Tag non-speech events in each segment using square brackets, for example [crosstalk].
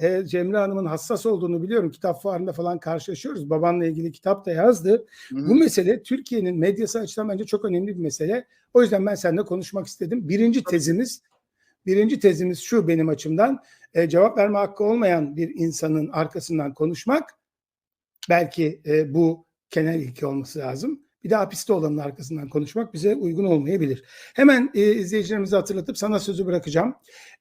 e, Cemre Hanım'ın hassas olduğunu biliyorum. Kitap fuarında falan karşılaşıyoruz. Babanla ilgili kitap da yazdı. Hı hı. Bu mesele Türkiye'nin medyası açısından bence çok önemli bir mesele. O yüzden ben seninle konuşmak istedim. Birinci tezimiz birinci tezimiz şu benim açımdan. E, cevap verme hakkı olmayan bir insanın arkasından konuşmak belki e, bu genel ilke olması lazım. Bir de hapiste olanın arkasından konuşmak bize uygun olmayabilir. Hemen e, izleyicilerimizi hatırlatıp sana sözü bırakacağım.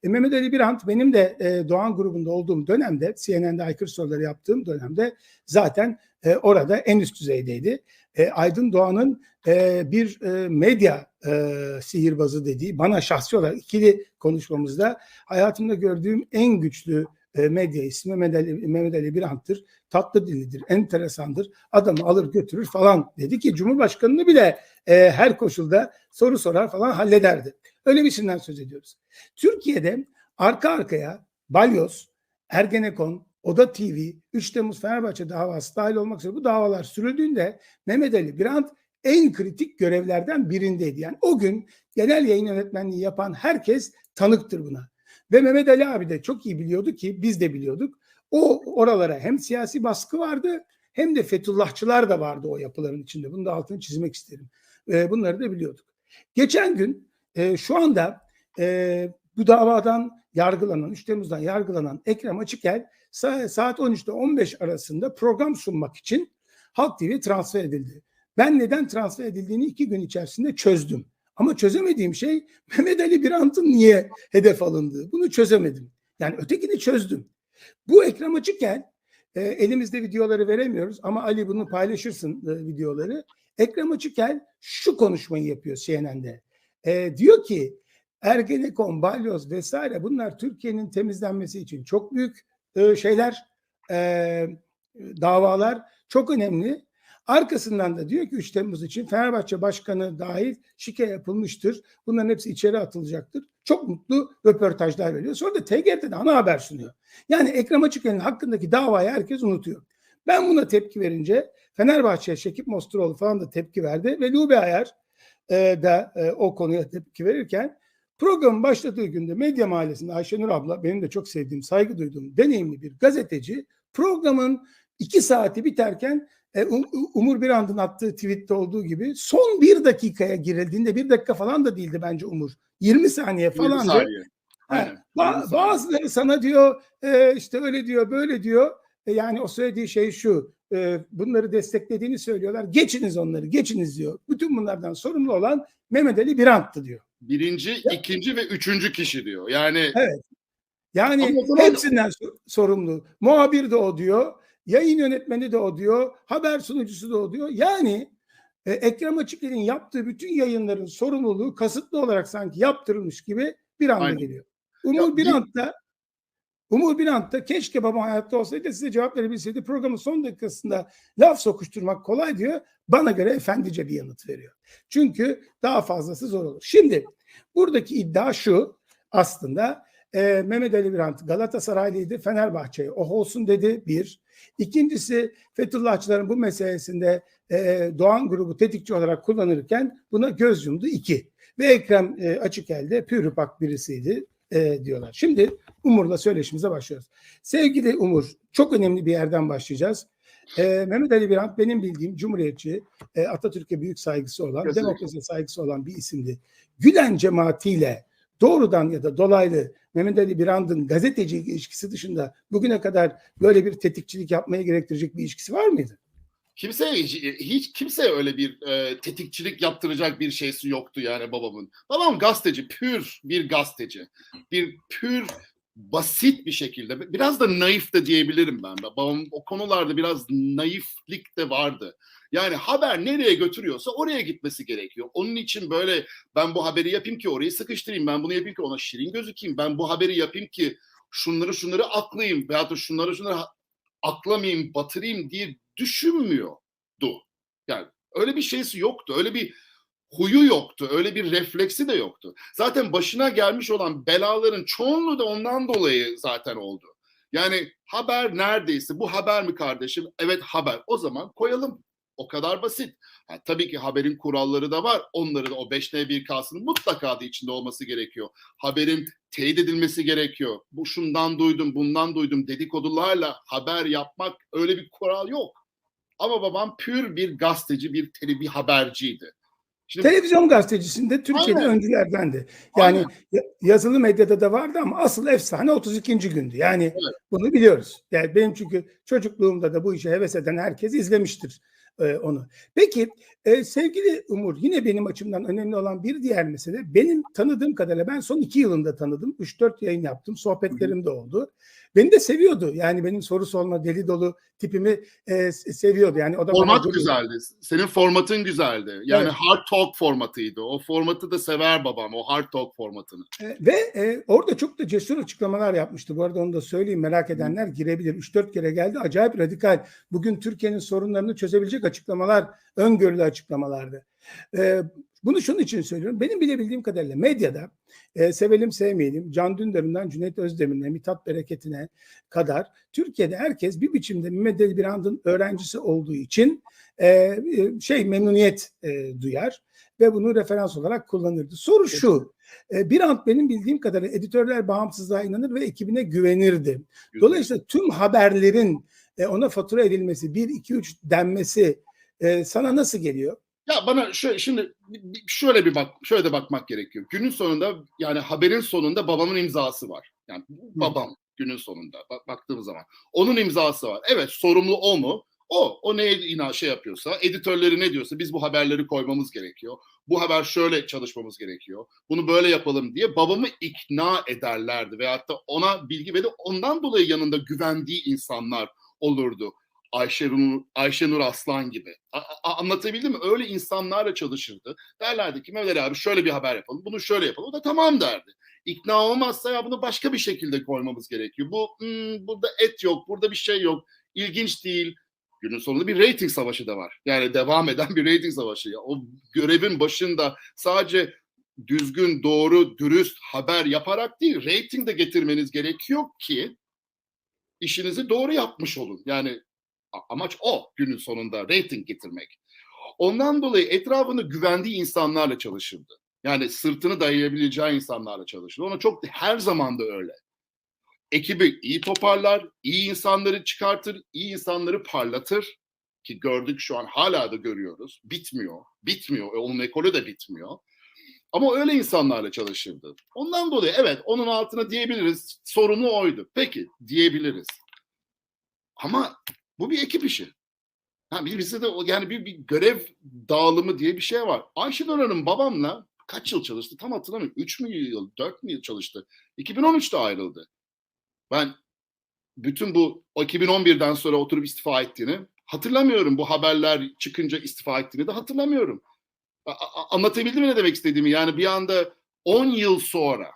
E, Mehmet Ali Birant benim de e, Doğan grubunda olduğum dönemde CNN'de aykırı soruları yaptığım dönemde zaten e, orada en üst düzeydeydi. E, Aydın Doğan'ın e, bir e, medya e, sihirbazı dediği bana şahsi olarak ikili konuşmamızda hayatımda gördüğüm en güçlü medya ismi Mehmet Ali, Birant'tır. Tatlı dilidir, enteresandır. Adamı alır götürür falan dedi ki Cumhurbaşkanını bile e, her koşulda soru sorar falan hallederdi. Öyle birisinden söz ediyoruz. Türkiye'de arka arkaya Balyoz, Ergenekon, Oda TV, 3 Temmuz Fenerbahçe davası dahil olmak üzere bu davalar sürüldüğünde Mehmet Ali Birant en kritik görevlerden birindeydi. Yani o gün genel yayın yönetmenliği yapan herkes tanıktır buna. Ve Mehmet Ali abi de çok iyi biliyordu ki biz de biliyorduk. O oralara hem siyasi baskı vardı hem de Fethullahçılar da vardı o yapıların içinde. Bunu da altını çizmek isterim. E, bunları da biliyorduk. Geçen gün e, şu anda e, bu davadan yargılanan, 3 Temmuz'dan yargılanan Ekrem Açıkel sa- saat 13'te 15 arasında program sunmak için Halk TV transfer edildi. Ben neden transfer edildiğini iki gün içerisinde çözdüm. Ama çözemediğim şey Mehmet Ali Birant'ın niye hedef alındığı. Bunu çözemedim. Yani ötekini çözdüm. Bu Ekrem Açıkel e, elimizde videoları veremiyoruz ama Ali bunu paylaşırsın e, videoları. Ekrem Açıkel şu konuşmayı yapıyor CNN'de. E, diyor ki Ergenekon, Balyoz vesaire bunlar Türkiye'nin temizlenmesi için çok büyük e, şeyler, e, davalar çok önemli. Arkasından da diyor ki 3 Temmuz için Fenerbahçe Başkanı dahil şike yapılmıştır. Bunların hepsi içeri atılacaktır. Çok mutlu röportajlar veriyor. Sonra da TGRT'de ana haber sunuyor. Yani Ekrem Açıkel'in hakkındaki davayı herkes unutuyor. Ben buna tepki verince Fenerbahçe, Şekip Mosturoğlu falan da tepki verdi ve Lubi Ayar e, da e, o konuya tepki verirken programın başladığı günde Medya Mahallesi'nde Ayşenur abla benim de çok sevdiğim, saygı duyduğum deneyimli bir gazeteci programın iki saati biterken e, Um- Umur Birand'ın attığı tweette olduğu gibi son bir dakikaya girildiğinde bir dakika falan da değildi bence Umur. 20 saniye 20 falan. saniye. Ha, Aynen. ba- 20 saniye. bazıları sana diyor e, işte öyle diyor böyle diyor. E, yani o söylediği şey şu. e, bunları desteklediğini söylüyorlar. Geçiniz onları geçiniz diyor. Bütün bunlardan sorumlu olan Mehmet Ali Birant'tı diyor. Birinci, Ya- ikinci ve üçüncü kişi diyor. Yani Evet. Yani hepsinden so- sorumlu. Muhabir de o diyor. Yayın yönetmeni de o diyor. Haber sunucusu da o diyor. Yani e, Ekrem Açıkler'in yaptığı bütün yayınların sorumluluğu kasıtlı olarak sanki yaptırılmış gibi bir anda Aynen. geliyor. Umur Ya, bir- Birant da Umur Birant da keşke babam hayatta olsaydı size cevap verebilseydi programın son dakikasında laf sokuşturmak kolay diyor. Bana göre efendice bir yanıt veriyor. Çünkü daha fazlası zor olur. Şimdi buradaki iddia şu aslında e, Mehmet Ali Birant Galatasaraylıydı Fenerbahçe'ye oh olsun dedi bir. İkincisi Fethullahçıların bu meselesinde e, Doğan grubu tetikçi olarak kullanırken buna göz yumdu iki. Ve Ekrem e, Açıkel de pürüpak birisiydi e, diyorlar. Şimdi Umur'la söyleşimize başlıyoruz. Sevgili Umur çok önemli bir yerden başlayacağız. E, Mehmet Ali Birant benim bildiğim Cumhuriyetçi, e, Atatürk'e büyük saygısı olan, Kesinlikle. demokrasiye saygısı olan bir isimdi. Gülen cemaatiyle doğrudan ya da dolaylı Mehmet Ali Birand'ın gazetecilik ilişkisi dışında bugüne kadar böyle bir tetikçilik yapmaya gerektirecek bir ilişkisi var mıydı? kimse hiç, hiç kimse öyle bir e, tetikçilik yaptıracak bir şeysi yoktu yani babamın. Babam gazeteci, pür bir gazeteci. Bir pür basit bir şekilde biraz da naif de diyebilirim ben. Babam o konularda biraz naiflik de vardı. Yani haber nereye götürüyorsa oraya gitmesi gerekiyor. Onun için böyle ben bu haberi yapayım ki orayı sıkıştırayım. Ben bunu yapayım ki ona şirin gözükeyim. Ben bu haberi yapayım ki şunları şunları aklayayım. Veyahut da şunları şunları aklamayayım, batırayım diye düşünmüyordu. Yani öyle bir şeysi yoktu. Öyle bir huyu yoktu. Öyle bir refleksi de yoktu. Zaten başına gelmiş olan belaların çoğunluğu da ondan dolayı zaten oldu. Yani haber neredeyse bu haber mi kardeşim? Evet haber. O zaman koyalım O kadar basit. Ha, tabii ki haberin kuralları da var. Onların o 5N1K'sının mutlaka da içinde olması gerekiyor. Haberin teyit edilmesi gerekiyor. Bu şundan duydum, bundan duydum dedikodularla haber yapmak öyle bir kural yok. Ama babam pür bir gazeteci, bir tele bir haberciydi. Şimdi Televizyon gazetecisinde Türkiye'de Aynen. öncülerdendi. Yani Aynen. ya- yazılı medyada da vardı ama asıl efsane 32. gündü. Yani Evet. bunu biliyoruz. Yani benim çünkü çocukluğumda da bu işe heves eden herkes izlemiştir e, onu. Peki e, sevgili Umur yine benim açımdan önemli olan bir diğer mesele benim tanıdığım kadarıyla ben son iki yılında tanıdım. 3-4 yayın yaptım. Sohbetlerim de oldu. Beni de seviyordu. Yani benim soru sorma deli dolu tipimi e, seviyordu. Yani o da bana format gurur- güzeldi. Senin formatın güzeldi. Yani Evet. hard talk formatıydı. O formatı da sever babam. O hard talk formatını. E, Ve e, orada çok da cesur açıklamalar yapmıştı. Bu arada onu da söyleyeyim merak edenler girebilir. 3-4 kere geldi. Acayip radikal. Bugün Türkiye'nin sorunlarını çözebilecek açıklamalar, öngörülü açıklamalardı. E, bunu şunun için söylüyorum. Benim bilebildiğim kadarıyla medyada e, sevelim sevmeyelim Can Dündar'ından Cüneyt Özdemir'ine, Mithat Bereket'ine kadar Türkiye'de herkes bir biçimde Mehmet Birand'ın öğrencisi olduğu için e, e, şey memnuniyet e, duyar ve bunu referans olarak kullanırdı. Soru şu. E, Birant benim bildiğim kadarıyla editörler bağımsızlığa inanır ve ekibine güvenirdi. Dolayısıyla tüm haberlerin e, ona fatura edilmesi, 1, 2, 3 denmesi e, sana nasıl geliyor? Ya bana şöyle şimdi şöyle bir bak şöyle de bakmak gerekiyor. Günün sonunda yani haberin sonunda babamın imzası var. Yani babam günün sonunda bak, baktığımız zaman onun imzası var. Evet sorumlu o mu? O. O neye ina şey yapıyorsa, editörleri ne diyorsa biz bu haberleri koymamız gerekiyor. Bu haber şöyle çalışmamız gerekiyor. Bunu böyle yapalım diye babamı ikna ederlerdi. Veyahut da ona bilgi ve de ondan dolayı yanında güvendiği insanlar olurdu. Ayşenur, Ayşenur Aslan gibi. A- anlatabildim mi? Öyle insanlarla çalışırdı. Derlerdi ki Mehmet abi şöyle bir haber yapalım, bunu şöyle yapalım. O da tamam derdi. İkna olmazsa ya bunu başka bir şekilde koymamız gerekiyor. Bu hmm, burada et yok, burada bir şey yok. İlginç değil. Günün sonunda bir reyting savaşı da var. Yani devam eden bir reyting savaşı. Ya. O görevin başında sadece düzgün, doğru, dürüst haber yaparak değil, reyting de getirmeniz gerekiyor ki işinizi doğru yapmış olun. Yani amaç o günün sonunda reyting getirmek. Ondan dolayı etrafında güvendiği insanlarla çalışırdı. Yani sırtını dayayabileceği insanlarla çalışırdı. Ona çok her zaman da öyle. Ekibi iyi toparlar, iyi insanları çıkartır, iyi insanları parlatır. Ki gördük şu an hala da görüyoruz. Bitmiyor, bitmiyor. E, Onun ekolü de bitmiyor. Ama öyle insanlarla çalışırdı. Ondan dolayı evet onun altına diyebiliriz. Sorumlu oydu. Peki diyebiliriz. Ama bu bir ekip işi. Ha, bizde de yani bir, bir görev dağılımı diye bir şey var. Ayşenur Hanım babamla kaç yıl çalıştı tam hatırlamıyorum. 3 mü yıl, 4 mü yıl çalıştı? 2013'te ayrıldı. Ben bütün bu o 2011'den sonra oturup istifa ettiğini hatırlamıyorum. Bu haberler çıkınca istifa ettiğini de hatırlamıyorum. A- a- anlatabildim mi ne demek istediğimi? Yani bir anda 10 yıl sonra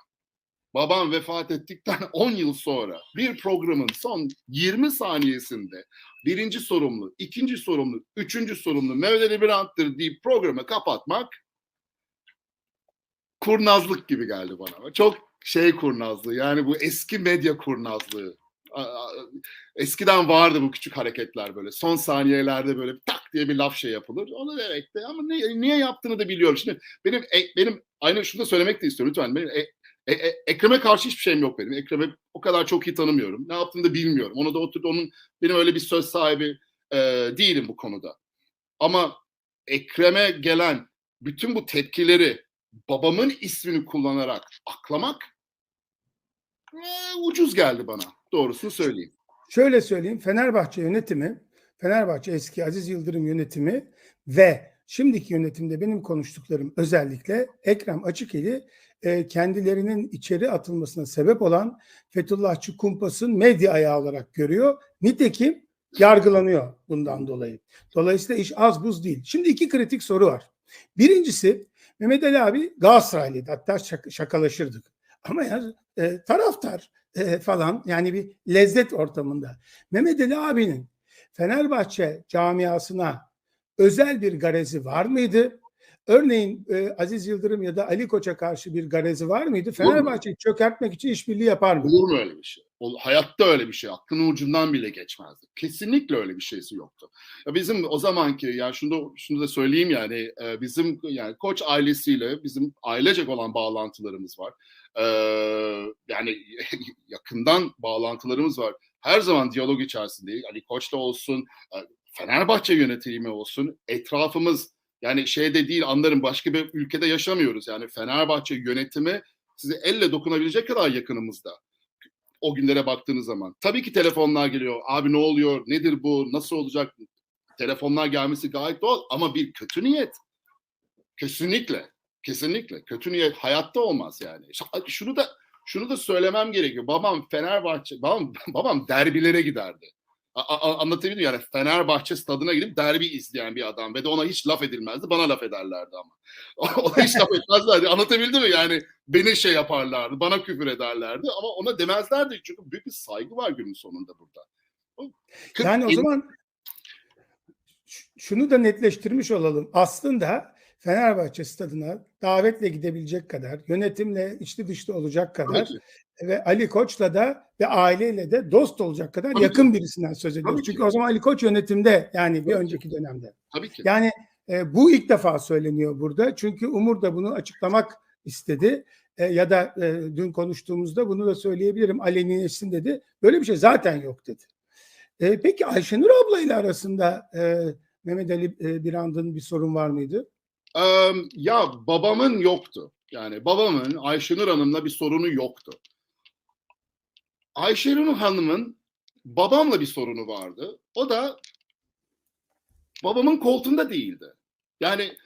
babam vefat ettikten [laughs] 10 yıl sonra bir programın son 20 saniyesinde birinci sorumlu, ikinci sorumlu, üçüncü sorumlu Mehmet Ali Birant'tır deyip programı kapatmak kurnazlık gibi geldi bana. Çok şey kurnazlığı yani bu eski medya kurnazlığı. Eskiden vardı bu küçük hareketler böyle. Son saniyelerde böyle tak diye bir laf şey yapılır. Onu demek de ama ne, niye yaptığını da biliyorum. Şimdi benim e- benim aynı şunu da söylemek de istiyorum lütfen. Benim, e- e- Ekrem'e karşı hiçbir şeyim yok benim. Ekrem'i o kadar çok iyi tanımıyorum. Ne yaptığını da bilmiyorum. Onu da oturup onun benim öyle bir söz sahibi e, değilim bu konuda. Ama Ekrem'e gelen bütün bu tepkileri babamın ismini kullanarak aklamak e, ucuz geldi bana. Doğrusunu söyleyeyim. Şöyle söyleyeyim Fenerbahçe yönetimi, Fenerbahçe eski Aziz Yıldırım yönetimi ve şimdiki yönetimde benim konuştuklarım özellikle Ekrem Açıkeli e, kendilerinin içeri atılmasına sebep olan Fethullahçı kumpasın medya ayağı olarak görüyor. Nitekim yargılanıyor bundan dolayı. Dolayısıyla iş az buz değil. Şimdi iki kritik soru var. Birincisi Mehmet Ali abi Galatasaraylıydı. Hatta şak- şakalaşırdık. Ama ya e, taraftar e, falan yani bir lezzet ortamında. Mehmet Ali abinin Fenerbahçe camiasına özel bir garezi var mıydı? örneğin e, Aziz Yıldırım ya da Ali Koç'a karşı bir garezi var mıydı? Fenerbahçe'yi çökertmek için işbirliği yapar mı? Olur mu öyle bir şey? O, hayatta öyle bir şey. Aklının ucundan bile geçmezdi. Kesinlikle öyle bir şeysi yoktu. Ya bizim o zamanki ya şunu da, şunu da söyleyeyim yani e, bizim yani Koç ailesiyle bizim ailecek olan bağlantılarımız var. E, yani [laughs] yakından bağlantılarımız var. Her zaman diyalog içerisindeyiz. Ali Koç'la olsun, e, Fenerbahçe yönetimi olsun, etrafımız yani şeyde değil anlarım başka bir ülkede yaşamıyoruz. Yani Fenerbahçe yönetimi size elle dokunabilecek kadar yakınımızda o günlere baktığınız zaman. Tabii ki telefonlar geliyor. Abi ne oluyor? Nedir bu? Nasıl olacak? Telefonlar gelmesi gayet doğal ama bir kötü niyet. Kesinlikle. Kesinlikle. Kötü niyet hayatta olmaz yani. Şunu da şunu da söylemem gerekiyor. Babam Fenerbahçe, babam, [laughs] babam derbilere giderdi. A- a- anlatabildim yani Fenerbahçe stadına gidip derbi izleyen bir adam ve de ona hiç laf edilmezdi. Bana laf ederlerdi ama. ona hiç laf etmezlerdi. Anlatabildim mi? Yani beni şey yaparlardı. Bana küfür ederlerdi ama ona demezlerdi. Çünkü büyük bir saygı var günün sonunda burada. Yani o zaman şunu da netleştirmiş olalım. Aslında Fenerbahçe stadına davetle gidebilecek kadar, yönetimle içli dışlı olacak kadar Tabii ki. ve Ali Koç'la da ve aileyle de dost olacak kadar Tabii yakın birisinden söz ediyoruz. Tabii ki. Çünkü o zaman Ali Koç yönetimde yani bir Tabii ki. önceki dönemde. Tabii ki. Yani e, bu ilk defa söyleniyor burada. Çünkü Umur da bunu açıklamak istedi. E, ya da e, dün konuştuğumuzda bunu da söyleyebilirim. Alenileşsin dedi. Böyle bir şey zaten yok dedi. E, peki Ayşenur ablayla arasında e, Mehmet Ali e, Birand'ın bir sorun var mıydı? Eee, ya babamın yoktu. Yani babamın Ayşenur Hanım'la bir sorunu yoktu. Ayşenur Hanım'ın babamla bir sorunu vardı. O da babamın koltuğunda değildi. Yani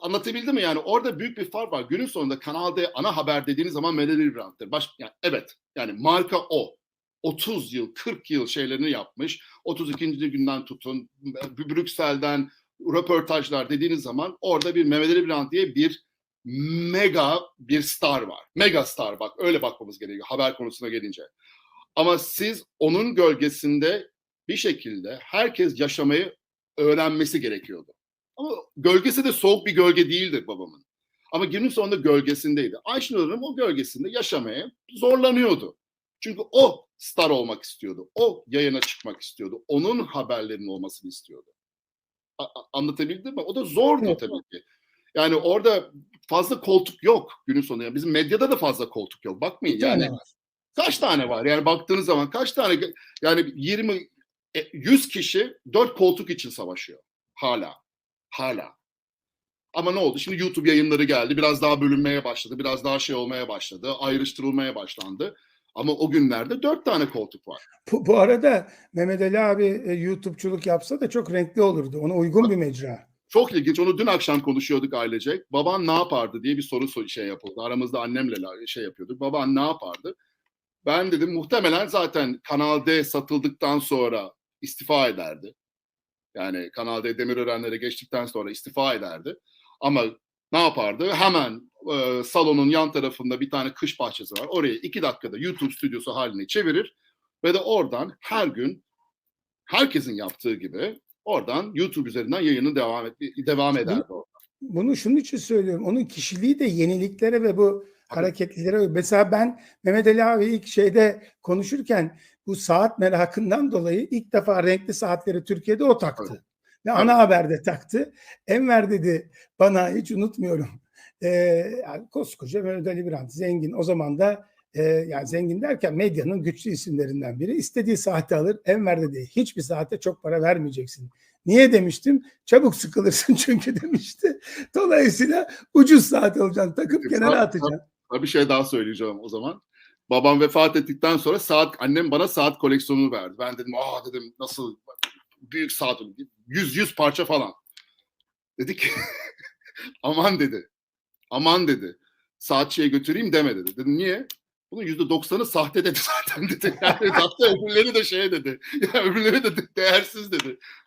anlatabildim mi? Yani orada büyük bir fark var. Günün sonunda Kanal D ana haber dediğiniz zaman Melody Brandt'tir. Baş, yani evet yani marka o. 30 yıl, 40 yıl şeylerini yapmış. 32. günden tutun, Brüksel'den röportajlar dediğiniz zaman orada bir Mehmet Ali Birant diye bir mega bir star var. Mega star bak öyle bakmamız gerekiyor haber konusuna gelince. Ama siz onun gölgesinde bir şekilde herkes yaşamayı öğrenmesi gerekiyordu. Ama gölgesi de soğuk bir gölge değildi babamın. Ama günün sonunda gölgesindeydi. Ayşenur Hanım o gölgesinde yaşamaya zorlanıyordu. Çünkü o star olmak istiyordu. O yayına çıkmak istiyordu. Onun haberlerinin olmasını istiyordu. Anlatabildim mi? O da zordu Evet. tabii ki. Yani orada fazla koltuk yok günün sonunda. Yani bizim medyada da fazla koltuk yok. Bakmayın yani var. kaç tane var? Yani baktığınız zaman kaç tane yani 20 e, 100 kişi 4 koltuk için savaşıyor. Hala. Hala. Ama ne oldu? Şimdi YouTube yayınları geldi. Biraz daha bölünmeye başladı. Biraz daha şey olmaya başladı. Ayrıştırılmaya başlandı. Ama o günlerde dört tane koltuk var. Bu, bu arada Mehmet Ali abi e, YouTube'culuk yapsa da çok renkli olurdu. Ona uygun bir mecra. Çok ilginç. Onu dün akşam konuşuyorduk ailecek. Baban ne yapardı diye bir soru so- şey yapıldı. Aramızda annemle şey yapıyorduk. Baban ne yapardı? Ben dedim muhtemelen zaten Kanal D satıldıktan sonra istifa ederdi. Yani Kanal D Demirörenlere geçtikten sonra istifa ederdi. Ama ne yapardı? Hemen e, salonun yan tarafında bir tane kış bahçesi var. Oraya iki dakikada YouTube stüdyosu haline çevirir ve de oradan her gün herkesin yaptığı gibi oradan YouTube üzerinden yayını devam et, devam ederdi. Bunu şunun için söylüyorum. Onun kişiliği de yeniliklere ve bu hareketlilere. Mesela ben Mehmet Ali abi ilk şeyde konuşurken bu saat merakından dolayı ilk defa renkli saatleri Türkiye'de o taktı. Tabii. Ve ana haberde taktı. Enver dedi bana hiç unutmuyorum. Ee, yani koskoca Mehmet Ali Birant zengin. O zaman da e, yani zengin derken medyanın güçlü isimlerinden biri. istediği saati alır. Enver dedi hiçbir saate çok para vermeyeceksin. Niye demiştim? Çabuk sıkılırsın [laughs] çünkü demişti. Dolayısıyla ucuz saat alacaksın. Takıp Tabii, kenara atacaksın. Bir şey daha söyleyeceğim o zaman. Babam vefat ettikten sonra saat annem bana saat koleksiyonunu verdi. Ben dedim aa dedim nasıl büyük saat 100 100 parça falan. Dedi ki [laughs] aman dedi. Aman dedi. Saatçiye götüreyim deme dedi. Dedim niye? Bunun yüzde doksanı sahte dedi [laughs] zaten dedi. Yani hatta öbürleri de şey dedi. [laughs] Ya öbürleri de- değersiz dedi.